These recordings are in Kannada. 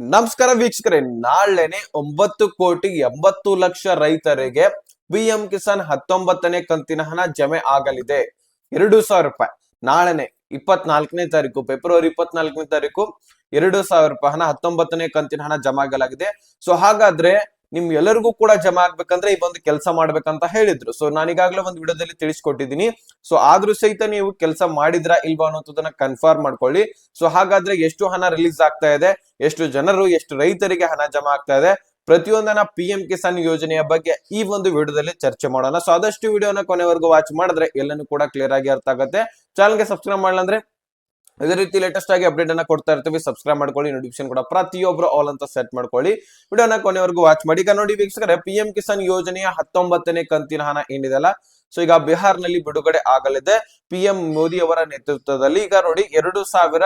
ನಮಸ್ಕಾರ ವೀಕ್ಷಕರೇ, ನಾಳೆನೆ ಒಂಬತ್ತು ಕೋಟಿ ಎಂಬತ್ತು ಲಕ್ಷ ರೈತರಿಗೆ ಪಿಎಂ ಕಿಸಾನ್ ಹತ್ತೊಂಬತ್ತನೇ ಕಂತಿನ ಹಣ ಜಮೆ ಆಗಲಿದೆ. ಎರಡು ಸಾವಿರ ರೂಪಾಯಿ. ನಾಳೆನೆ ಇಪ್ಪತ್ನಾಲ್ಕನೇ ತಾರೀಕು, ಫೆಬ್ರವರಿ ಇಪ್ಪತ್ನಾಲ್ಕನೇ ತಾರೀಕು ಎರಡು ಸಾವಿರ ರೂಪಾಯಿ ಹಣ, ಹತ್ತೊಂಬತ್ತನೇ ಕಂತಿನ ಹಣ ಜಮಾ ಆಗಲಾಗಿದೆ. ಸೊ ಹಾಗಾದ್ರೆ ನಿಮ್ ಎಲ್ಲರಿಗೂ ಕೂಡ ಜಮಾ ಆಗ್ಬೇಕಂದ್ರೆ ಈ ಒಂದು ಕೆಲಸ ಮಾಡ್ಬೇಕಂತ ಹೇಳಿದ್ರು. ಸೊ ನಾನೀಗಾಗ್ಲೇ ಒಂದು ವಿಡಿಯೋದಲ್ಲಿ ತಿಳಿಸ್ಕೊಟ್ಟಿದ್ದೀನಿ. ಸೊ ಆದ್ರೂ ಸಹಿತ ನೀವು ಕೆಲಸ ಮಾಡಿದ್ರಾ ಇಲ್ವಾ ಅನ್ನೋದನ್ನ ಕನ್ಫರ್ಮ್ ಮಾಡ್ಕೊಳ್ಳಿ. ಸೊ ಹಾಗಾದ್ರೆ ಎಷ್ಟು ಹಣ ರಿಲೀಸ್ ಆಗ್ತಾ ಇದೆ? ಎಷ್ಟು ಜನರು, ಎಷ್ಟು ರೈತರಿಗೆ ಹಣ ಜಮಾ ಆಗ್ತಾ ಇದೆ? ಪ್ರತಿಯೊಂದನ್ನ ಪಿ ಎಂ ಕಿಸಾನ್ ಯೋಜನೆಯ ಬಗ್ಗೆ ಈ ಒಂದು ವಿಡಿಯೋದಲ್ಲಿ ಚರ್ಚೆ ಮಾಡೋಣ. ಸೊ ಆದಷ್ಟು ವಿಡಿಯೋನ ಕೊನೆವರೆಗೂ ವಾಚ್ ಮಾಡಿದ್ರೆ ಎಲ್ಲನೂ ಕೂಡ ಕ್ಲಿಯರ್ ಆಗಿ ಅರ್ಥ ಆಗುತ್ತೆ. ಚಾನಲ್ಗೆ ಸಬ್ಸ್ಕ್ರೈಬ್ ಮಾಡಲ್ಲ ಅಂದ್ರೆ ಇದೇ ರೀತಿ ಲೇಟೆಸ್ಟ್ ಆಗಿ ಅಪ್ಡೇಟ್ ಅನ್ನ ಕೊಡ್ತಾ ಇರ್ತೀವಿ. ಸಬ್ಸ್ಕ್ರೈಬ್ ಮಾಡ್ಕೊಳ್ಳಿ ನೋಟಿಫಿಕೇಶನ್ ಕೂಡ ಪ್ರತಿಯೊಬ್ಬರು ಆಲ್ ಅಂತ ಸೆಟ್ ಮಾಡ್ಕೊಳ್ಳಿ. ವಿಡಿಯೋನ ಕೊನೆವರೆಗೂ ವಾಚ್ ಮಾಡಿ. ಈಗ ನೋಡಿ ವೀಕ್ಷಕರೇ ಪಿ ಎಂ ಕಿಸಾನ್ ಯೋಜನೆಯ ಹತ್ತೊಂಬತ್ತನೇ ಕಂತಿನ ಹಣ ಏನಿದೆಲ್ಲ ಸೊ ಈಗ ಬಿಹಾರ್ನಲ್ಲಿ ಬಿಡುಗಡೆ ಆಗಲಿದೆ. ಪಿ ಎಂ ಮೋದಿ ಅವರ ನೇತೃತ್ವದಲ್ಲಿ ಈಗ ನೋಡಿ, ಎರಡು ಸಾವಿರ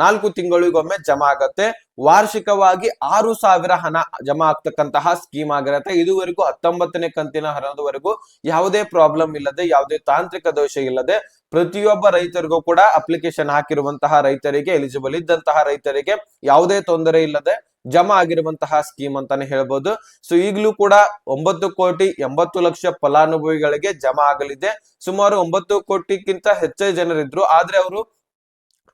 ನಾಲ್ಕು ತಿಂಗಳಿಗೊಮ್ಮೆ ಜಮಾ ಆಗತ್ತೆ. ವಾರ್ಷಿಕವಾಗಿ ಆರು ಸಾವಿರ ಹಣ ಜಮಾ ಆಗ್ತಕ್ಕಂತಹ ಸ್ಕೀಮ್ ಆಗಿರತ್ತೆ. ಇದುವರೆಗೂ ಹತ್ತೊಂಬತ್ತನೇ ಕಂತಿನ ಹಣದವರೆಗೂ ಯಾವುದೇ ಪ್ರಾಬ್ಲಮ್ ಇಲ್ಲದೆ, ಯಾವುದೇ ತಾಂತ್ರಿಕ ದೋಷ ಇಲ್ಲದೆ ಪ್ರತಿಯೊಬ್ಬ ರೈತರಿಗೂ ಕೂಡ ಅಪ್ಲಿಕೇಶನ್ ಹಾಕಿರುವಂತಹ ರೈತರಿಗೆ ಎಲಿಜಿಬಲ್ ಇದ್ದಂತಹ ರೈತರಿಗೆ ಯಾವುದೇ ತೊಂದರೆ ಇಲ್ಲದೆ ಜಮಾ ಆಗಿರುವಂತಹ ಸ್ಕೀಮ್ ಅಂತಾನೆ ಹೇಳ್ಬೋದು. ಸೊ ಈಗಲೂ ಕೂಡ ಒಂಬತ್ತು ಕೋಟಿ ಎಂಬತ್ತು ಲಕ್ಷ ಫಲಾನುಭವಿಗಳಿಗೆ ಜಮಾ ಆಗಲಿದೆ. ಸುಮಾರು ಒಂಬತ್ತು ಕೋಟಿಗಿಂತ ಹೆಚ್ಚೇ ಜನರಿದ್ರು. ಆದ್ರೆ ಅವರು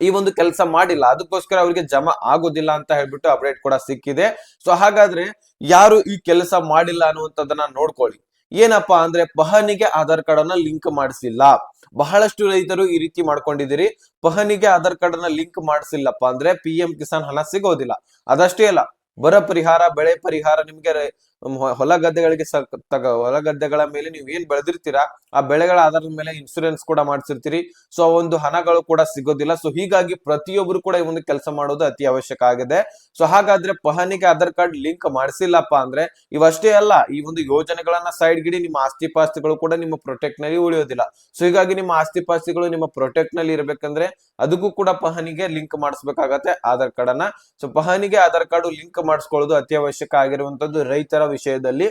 ಈ ಒಂದು ಕೆಲಸ ಮಾಡಿಲ್ಲ. ಅದಕ್ಕೋಸ್ಕರ ಅವರಿಗೆ ಜಮಾ ಆಗೋದಿಲ್ಲ ಅಂತ ಹೇಳ್ಬಿಟ್ಟು ಅಪ್ಡೇಟ್ ಕೂಡ ಸಿಕ್ಕಿದೆ. ಸೊ ಹಾಗಾದ್ರೆ ಯಾರು ಈ ಕೆಲಸ ಮಾಡಿಲ್ಲ ಅನ್ನುವಂಥದ್ದನ್ನ ನೋಡ್ಕೊಳ್ಳಿ. ಏನಪ್ಪಾ ಅಂದ್ರೆ ಪಹನಿಗೆ ಆಧಾರ್ ಕಾರ್ಡ್ ಅನ್ನ ಲಿಂಕ್ ಮಾಡಿಸಿಲ್ಲ. ಬಹಳಷ್ಟು ರೈತರು ಈ ರೀತಿ ಮಾಡ್ಕೊಂಡಿದ್ದೀರಿ. ಪಹನಿಗೆ ಆಧಾರ್ ಕಾರ್ಡ್ ಅನ್ನ ಲಿಂಕ್ ಮಾಡಿಸಿಲ್ಲಪ್ಪ ಅಂದ್ರೆ ಪಿ ಎಂ ಕಿಸಾನ್ ಹಣ ಸಿಗೋದಿಲ್ಲ. ಅದಷ್ಟೇ ಅಲ್ಲ, ಬರ ಪರಿಹಾರ, ಬೆಳೆ ಪರಿಹಾರ ನಿಮ್ಗೆ ಹೊಲ ಗದ್ದೆಗಳಿಗೆ ತಗ ಹೊಲ ಗದ್ದೆಗಳ ಮೇಲೆ ನೀವು ಏನ್ ಬೆಳೆದಿರ್ತೀರಾ, ಆ ಬೆಳೆಗಳ ಆಧಾರದ ಮೇಲೆ ಇನ್ಸೂರೆನ್ಸ್ ಕೂಡ ಮಾಡ್ಸಿರ್ತೀರಿ. ಸೊ ಒಂದು ಹಣಗಳು ಕೂಡ ಸಿಗೋದಿಲ್ಲ. ಸೊ ಹೀಗಾಗಿ ಪ್ರತಿಯೊಬ್ರು ಕೂಡ ಈ ಒಂದು ಕೆಲಸ ಮಾಡೋದು ಅತಿ ಅವಶ್ಯಕ ಆಗಿದೆ. ಸೊ ಹಾಗಾದ್ರೆ ಪಹನಿಗೆ ಆಧಾರ್ ಕಾರ್ಡ್ ಲಿಂಕ್ ಮಾಡಿಸಿಲ್ಲಪ್ಪ ಅಂದ್ರೆ, ಇವಷ್ಟೇ ಅಲ್ಲ, ಈ ಒಂದು ಯೋಜನೆಗಳನ್ನ ಸೈಡ್ ಗಿಡಿ ನಿಮ್ಮ ಆಸ್ತಿ ಪಾಸ್ತಿಗಳು ಕೂಡ ನಿಮ್ಮ ಪ್ರೊಟೆಕ್ಟ್ನಲ್ಲಿ ಉಳಿಯೋದಿಲ್ಲ. ಸೊ ಹೀಗಾಗಿ ನಿಮ್ಮ ಆಸ್ತಿ ಪಾಸ್ತಿಗಳು ನಿಮ್ಮ ಪ್ರೊಟೆಕ್ಟ್ನಲ್ಲಿ ಇರಬೇಕಂದ್ರೆ, ಅದಕ್ಕೂ ಕೂಡ ಪಹನಿಗೆ ಲಿಂಕ್ ಮಾಡಿಸ್ಬೇಕಾಗತ್ತೆ ಆಧಾರ್ ಕಾರ್ಡ್ ಅನ್ನ ಸೊ ಪಹನಿಗೆ ಆಧಾರ್ ಕಾರ್ಡ್ ಲಿಂಕ್ ಮಾಡಿಸ್ಕೊಳ್ಳೋದು ಅತಿ ಅವಶ್ಯಕ ಆಗಿರುವಂತದ್ದು ರೈತರ ವಿಷಯದಲ್ಲಿ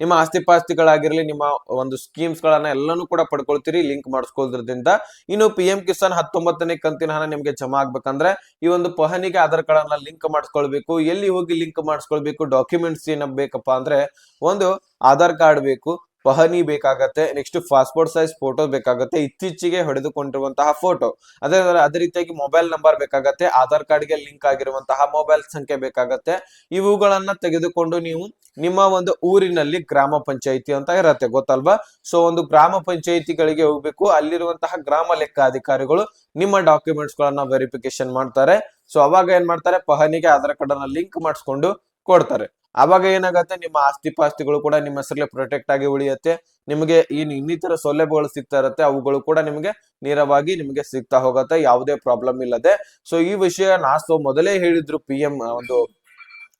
ನಿಮ್ಮ ಆಸ್ತಿ ಪಾಸ್ತಿಗಳಾಗಿರ್ಲಿ ನಿಮ್ಮ ಒಂದು ಸ್ಕೀಮ್ಸ್ ಗಳನ್ನ ಎಲ್ಲಾನು ಕೂಡ ಪಡ್ಕೊಳ್ತೀರಿ ಲಿಂಕ್ ಮಾಡಿಸ್ಕೊಳ್ಳೋದ್ರಿಂದ ಇನ್ನು ಪಿ ಎಂ ಕಿಸಾನ್ ಹತ್ತೊಂಬತ್ತನೇ ಕಂತಿನ ಹಣ ನಿಮಗೆ ಜಮಾ ಆಗ್ಬೇಕಂದ್ರೆ ಈ ಒಂದು ಪಹನಿಗೆ ಆಧಾರ್ ಕಾರ್ಡ್ ಅನ್ನ ಲಿಂಕ್ ಮಾಡಿಸ್ಕೊಳ್ಬೇಕು. ಎಲ್ಲಿ ಹೋಗಿ ಲಿಂಕ್ ಮಾಡಿಸ್ಕೊಳ್ಬೇಕು ಡಾಕ್ಯುಮೆಂಟ್ಸ್ ಏನ ಬೇಕಪ್ಪ ಅಂದ್ರೆ ಒಂದು ಆಧಾರ್ ಕಾರ್ಡ್ ಬೇಕು ಪಹನಿ ಬೇಕಾಗತ್ತೆ ನೆಕ್ಸ್ಟ್ ಪಾಸ್ಪೋರ್ಟ್ ಸೈಜ್ ಫೋಟೋ ಬೇಕಾಗುತ್ತೆ, ಇತ್ತೀಚೆಗೆ ಹೊಡೆದುಕೊಂಡಿರುವಂತಹ ಫೋಟೋ ಅದೇ ಅದೇ ರೀತಿಯಾಗಿ ಮೊಬೈಲ್ ನಂಬರ್ ಬೇಕಾಗತ್ತೆ, ಆಧಾರ್ ಕಾರ್ಡ್ಗೆ ಲಿಂಕ್ ಆಗಿರುವಂತಹ ಮೊಬೈಲ್ ಸಂಖ್ಯೆ ಬೇಕಾಗತ್ತೆ. ಇವುಗಳನ್ನ ತೆಗೆದುಕೊಂಡು ನೀವು ನಿಮ್ಮ ಒಂದು ಊರಿನಲ್ಲಿ ಗ್ರಾಮ ಪಂಚಾಯಿತಿ ಅಂತ ಇರತ್ತೆ, ಗೊತ್ತಲ್ವಾ? ಸೊ ಒಂದು ಗ್ರಾಮ ಪಂಚಾಯಿತಿಗಳಿಗೆ ಹೋಗ್ಬೇಕು, ಅಲ್ಲಿರುವಂತಹ ಗ್ರಾಮ ಲೆಕ್ಕಾಧಿಕಾರಿಗಳು ನಿಮ್ಮ ಡಾಕ್ಯುಮೆಂಟ್ಸ್ ಗಳನ್ನ ವೆರಿಫಿಕೇಶನ್ ಮಾಡ್ತಾರೆ. ಸೊ ಅವಾಗ ಏನ್ ಮಾಡ್ತಾರೆ? ಪಹನಿಗೆ ಆಧಾರ್ ಕಾರ್ಡ್ ಅನ್ನ ಲಿಂಕ್ ಮಾಡಿಸ್ಕೊಂಡು ಕೊಡ್ತಾರೆ. ಅವಾಗ ಏನಾಗತ್ತೆ, ನಿಮ್ಮ ಆಸ್ತಿ ಪಾಸ್ತಿಗಳು ಕೂಡ ನಿಮ್ಮ ಹೆಸರಲ್ಲಿ ಪ್ರೊಟೆಕ್ಟ್ ಆಗಿ ಉಳಿಯುತ್ತೆ. ನಿಮಗೆ ಏನು ಇನ್ನಿತರ ಸೌಲಭ್ಯಗಳು ಸಿಗ್ತಾ ಇರುತ್ತೆ, ಅವುಗಳು ಕೂಡ ನಿಮಗೆ ನೇರವಾಗಿ ನಿಮಗೆ ಸಿಗ್ತಾ ಹೋಗತ್ತೆ, ಯಾವುದೇ ಪ್ರಾಬ್ಲಮ್ ಇಲ್ಲದೆ. ಸೊ ಈ ವಿಷಯ ನಾ ಮೊದಲೇ ಹೇಳಿದ್ರು ಪಿ ಒಂದು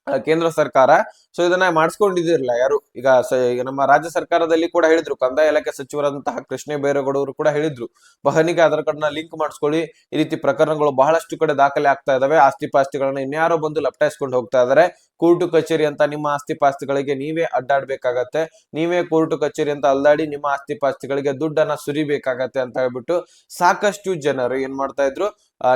ಕೇಂದ್ರ ಸರ್ಕಾರ. ಸೊ ಇದನ್ನ ಮಾಡಿಸ್ಕೊಂಡಿದ್ದಿರಲಿಲ್ಲ ಯಾರು? ಈಗ ಈಗ ನಮ್ಮ ರಾಜ್ಯ ಸರ್ಕಾರದಲ್ಲಿ ಕೂಡ ಹೇಳಿದ್ರು. ಕಂದಾಯ ಇಲಾಖೆ ಸಚಿವರಾದಂತಹ ಕೃಷ್ಣ ಬೈರೇಗೌಡರು ಕೂಡ ಹೇಳಿದ್ರು. ಬಹನಿಗೆ ಆಧಾರ್ ಕಾರ್ಡ್ನ ಲಿಂಕ್ ಮಾಡಿಸ್ಕೊಳ್ಳಿ. ಈ ರೀತಿ ಪ್ರಕರಣಗಳು ಬಹಳಷ್ಟು ಕಡೆ ದಾಖಲೆ ಆಗ್ತಾ ಇದಾವೆ. ಆಸ್ತಿ ಪಾಸ್ತಿಗಳನ್ನ ಇನ್ಯಾರೋ ಬಂದು ಲಪಟಾಯಿಸ್ಕೊಂಡು ಹೋಗ್ತಾ ಇದಾರೆ. ಕೋರ್ಟು ಕಚೇರಿ ಅಂತ ನಿಮ್ಮ ಆಸ್ತಿ ಪಾಸ್ತಿಗಳಿಗೆ ನೀವೇ ಅಡ್ಡಾಡ್ಬೇಕಾಗತ್ತೆ. ನೀವೇ ಕೋರ್ಟು ಕಚೇರಿ ಅಂತ ಅಲ್ದಾಡಿ ನಿಮ್ಮ ಆಸ್ತಿ ಪಾಸ್ತಿಗಳಿಗೆ ದುಡ್ಡನ್ನ ಸುರಿಬೇಕಾಗತ್ತೆ ಅಂತ ಹೇಳ್ಬಿಟ್ಟು ಸಾಕಷ್ಟು ಜನರು ಏನ್ ಮಾಡ್ತಾ ಇದ್ರು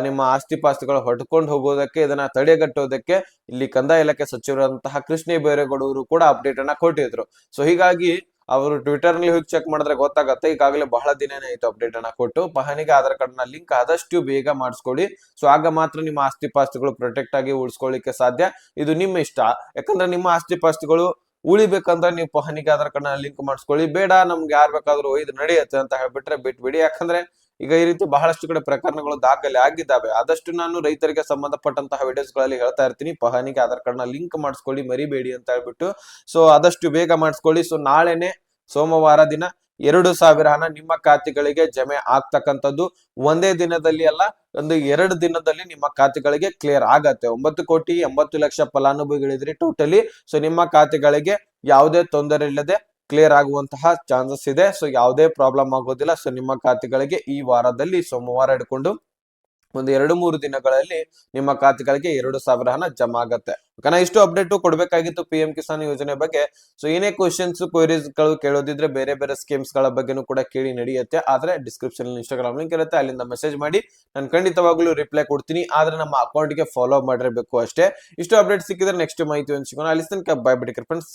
ನಿಮ್ಮ ಆಸ್ತಿ ಪಾಸ್ತಿಗಳು ಹೊಡ್ಕೊಂಡು ಹೋಗೋದಕ್ಕೆ, ಇದನ್ನ ತಡೆಗಟ್ಟೋದಕ್ಕೆ ಇಲ್ಲಿ ಕಂದಾಯ ಇಲಾಖೆ ಸಚಿವರಾದಂತಹ ಕೃಷ್ಣ ಬೈರೇಗೌಡರು ಕೂಡ ಅಪ್ಡೇಟ್ ಅನ್ನ ಕೊಟ್ಟಿದ್ರು. ಸೊ ಹೀಗಾಗಿ ಅವರು ಟ್ವಿಟರ್ನಲ್ಲಿ ಹೋಗಿ ಚೆಕ್ ಮಾಡಿದ್ರೆ ಗೊತ್ತಾಗತ್ತೆ, ಈಗಾಗಲೇ ಬಹಳ ದಿನನೇ ಆಯ್ತು ಅಪ್ಡೇಟ್ ಅನ್ನ ಕೊಟ್ಟು. ಪಹನಿಗೆ ಆಧಾರ್ ಕಾರ್ಡ್ನ ಲಿಂಕ್ ಆದಷ್ಟು ಬೇಗ ಮಾಡಿಸ್ಕೊಳ್ಳಿ. ಸೊ ಆಗ ಮಾತ್ರ ನಿಮ್ಮ ಆಸ್ತಿ ಪಾಸ್ತಿಗಳು ಪ್ರೊಟೆಕ್ಟ್ ಆಗಿ ಉಳಿಸ್ಕೊಳ್ಳಿಕ್ಕೆ ಸಾಧ್ಯ. ಇದು ನಿಮ್ಮ ಇಷ್ಟ. ಯಾಕಂದ್ರೆ ನಿಮ್ಮ ಆಸ್ತಿ ಪಾಸ್ತಿಗಳು ಉಳಿಬೇಕಂದ್ರೆ ನೀವು ಪಹನಿಗೆ ಆಧಾರ್ ಕಾರ್ಡ್ನ ಲಿಂಕ್ ಮಾಡಿಸ್ಕೊಳ್ಳಿ. ಬೇಡ ನಮ್ಗೆ ಯಾರ್ ಬೇಕಾದ್ರೂ ಇದು ನಡೆಯುತ್ತೆ ಅಂತ ಹೇಳ್ಬಿಟ್ರೆ ಬಿಟ್ಬಿಡಿ. ಯಾಕಂದ್ರೆ ಈಗ ಈ ರೀತಿ ಬಹಳಷ್ಟು ಕಡೆ ಪ್ರಕರಣಗಳು ದಾಖಲೆ ಆಗಿದ್ದಾವೆ. ಆದಷ್ಟು ನಾನು ರೈತರಿಗೆ ಸಂಬಂಧಪಟ್ಟಂತಹ ವಿಡಿಯೋಸ್ಗಳಲ್ಲಿ ಹೇಳ್ತಾ ಇರ್ತೀನಿ. ಪಹನಿಗೆ ಆಧಾರ್ ಕಾರ್ಡ್ನ ಲಿಂಕ್ ಮಾಡಿಸ್ಕೊಳ್ಳಿ, ಮರಿಬೇಡಿ ಅಂತ ಹೇಳ್ಬಿಟ್ಟು. ಸೊ ಆದಷ್ಟು ಬೇಗ ಮಾಡಿಸ್ಕೊಳ್ಳಿ. ಸೊ ನಾಳೆನೆ ಸೋಮವಾರ ದಿನ ಎರಡು ಸಾವಿರ ಹಣ ನಿಮ್ಮ ಖಾತೆಗಳಿಗೆ ಜಮೆ ಆಗ್ತಕ್ಕಂಥದ್ದು. ಒಂದೇ ದಿನದಲ್ಲಿ ಅಲ್ಲ, ಒಂದು ಎರಡು ದಿನದಲ್ಲಿ ನಿಮ್ಮ ಖಾತೆಗಳಿಗೆ ಕ್ಲಿಯರ್ ಆಗತ್ತೆ. ಒಂಬತ್ತು ಕೋಟಿ ಎಂಬತ್ತು ಲಕ್ಷ ಫಲಾನುಭವಿಗಳಿದ್ರಿ ಟೋಟಲಿ ಸೊ ನಿಮ್ಮ ಖಾತೆಗಳಿಗೆ ಯಾವುದೇ ತೊಂದರೆ ಇಲ್ಲದೆ ಕ್ಲಿಯರ್ ಆಗುವಂತಹ ಚಾನ್ಸಸ್ ಇದೆ. ಸೊ ಯಾವುದೇ ಪ್ರಾಬ್ಲಮ್ ಆಗೋದಿಲ್ಲ. ಸೊ ನಿಮ್ಮ ಖಾತೆಗಳಿಗೆ ಈ ವಾರದಲ್ಲಿ ಸೋಮವಾರ ಹಿಡ್ಕೊಂಡು ಒಂದು ಎರಡು ಮೂರು ದಿನಗಳಲ್ಲಿ ನಿಮ್ಮ ಖಾತೆಗಳಿಗೆ ಎರಡು ಸಾವಿರ ಹಣ ಜಮಾ ಆಗತ್ತೆ. ಓಕೆನಾ ಇಷ್ಟು ಅಪ್ಡೇಟ್ ಕೊಡಬೇಕಾಗಿತ್ತು ಪಿ ಎಂ ಕಿಸಾನ್ ಯೋಜನೆ ಬಗ್ಗೆ. ಸೊ ಏನೇ ಕ್ವಶನ್ಸ್ ಕ್ವೈರೀಸ್ ಕೇಳೋದಿದ್ರೆ ಬೇರೆ ಬೇರೆ ಸ್ಕೀಮ್ಸ್ಗಳ ಬಗ್ಗೆನೂ ಕೂಡ ಕೇಳಿ ನಡೆಯುತ್ತೆ. ಆದ್ರೆ ಡಿಸ್ಕ್ರಿಪ್ಷನ್ ಇನ್ಸ್ಟಾಗ್ರಾಮ್ ಲಿಂಕ್ ಇರುತ್ತೆ. ಅಲ್ಲಿಂದ ಮೆಸೇಜ್ ಮಾಡಿ. ನಾನು ಖಂಡಿತವಾಗ್ಲೂ ರಿಪ್ಲೈ ಕೊಡ್ತೀನಿ. ಆದ್ರೆ ನಮ್ಮ ಅಕೌಂಟ್ಗೆ ಫಾಲೋ ಮಾಡಿರಬೇಕು ಅಷ್ಟೇ. ಇಷ್ಟು ಅಪ್ಡೇಟ್ ಸಿಕ್ಕಿದ್ರೆ ನೆಕ್ಸ್ಟ್ ಮಾಹಿತಿ ಸಿಗೋಣ. ಅಲ್ಲಿ ತನಕ ಬೈ ಬಿಡಿ ಫ್ರೆಂಡ್ಸ್